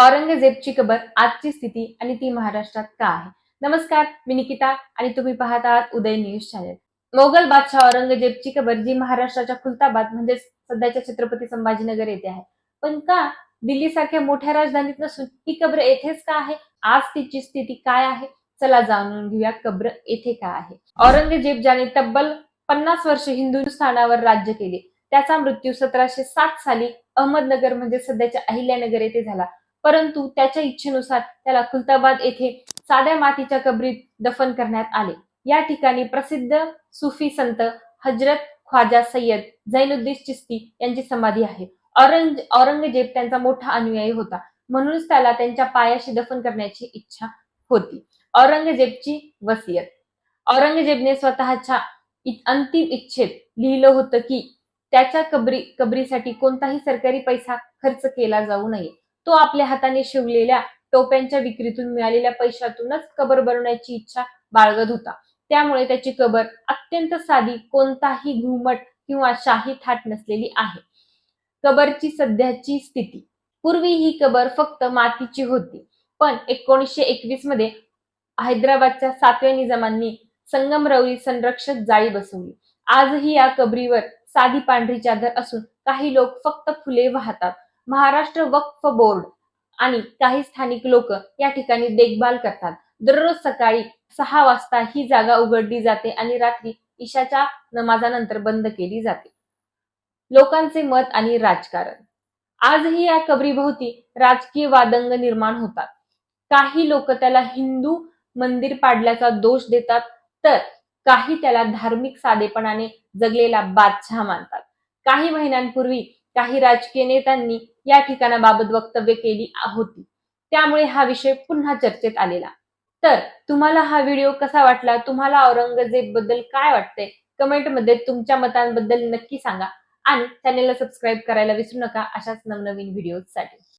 औरंगजेबची कबर आजची स्थिती आणि ती महाराष्ट्रात का आहे? नमस्कार मी निकिता आणि तुम्ही पाहत आहात उदय न्यूज चॅनल. मोगल बादशाह औरंगजेबची कबर जी महाराष्ट्राच्या खुलताबाद म्हणजेच सध्याच्या छत्रपती संभाजीनगर येथे आहे. पण का दिल्ली सारख्या मोठ्या राजधानीत नसून ही कब्र येथेच का आहे? आज तिची स्थिती काय आहे? चला जाणून घेऊया कब्र येथे का आहे. औरंगजेब ज्याने तब्बल पन्नास वर्ष हिंदुस्थानावर राज्य केले त्याचा मृत्यू सतराशे सात साली अहमदनगर म्हणजे सध्याच्या अहिल्यानगर येथे झाला. परंतु त्याच्या इच्छेनुसार त्याला खुलताबाद येथे साध्या मातीच्या कबरीत दफन करण्यात आले. या ठिकाणी प्रसिद्ध सुफी संत हजरत ख्वाजा सय्यद झैनुद्दीन चिस्ती यांची समाधी आहे. औरंग औरंगजेब त्यांचा मोठा अनुयायी होता. म्हणूनच त्याला त्यांच्या पायाशी दफन करण्याची इच्छा होती. औरंगजेबची वसियत. औरंगजेबने स्वतःच्या अंतिम इच्छेत लिहिलं होतं की त्याच्या कबरी कबरीसाठी कोणताही सरकारी पैसा खर्च केला जाऊ नये. तो आपल्या हाताने शिवलेल्या टोप्यांच्या विक्रीतून मिळालेल्या पैशातूनच कबर बनवण्याची इच्छा बाळगत होता. त्यामुळे त्याची कबर अत्यंत साधी कोणताही घुमट किंवा शाही थाट नसलेली आहे. कबरची सध्याची स्थिती. पूर्वी ही कबर फक्त मातीची होती पण एकोणीसशे एकवीसमध्ये हैदराबादच्या सातव्या निजामांनी संगमरवरी संरक्षक जाळी बसवली. आजही या कबरीवर साधी पांढरी चादर असून काही लोक फक्त फुले वाहतात. महाराष्ट्र वक्फ बोर्ड आणि काही स्थानिक लोक या ठिकाणी देखभाल करतात. दररोज सकाळी सहा वाजता ही जागा उघडली जाते आणि रात्री ईशाच्या नमाजानंतर बंद केली जाते. लोकांचे मत आणि राजकारण. आजही या कबरीभोवती राजकीय वादंग निर्माण होतात. काही लोक त्याला हिंदू मंदिर पाडल्याचा दोष देतात तर काही त्याला धार्मिक साधेपणाने जगलेला बादशाह मानतात. काही महिन्यांपूर्वी काही राजकीय नेत्यांनी या ठिकाणाबाबत वक्तव्य केली होती. त्यामुळे हा विषय पुन्हा चर्चेत आलेला. तर तुम्हाला हा व्हिडिओ कसा वाटला? तुम्हाला औरंगजेबबद्दल काय वाटते कमेंटमध्ये तुमच्या मतांबद्दल नक्की सांगा. आणि चॅनेलला सबस्क्राईब करायला विसरू नका अशाच नवनवीन व्हिडिओसाठी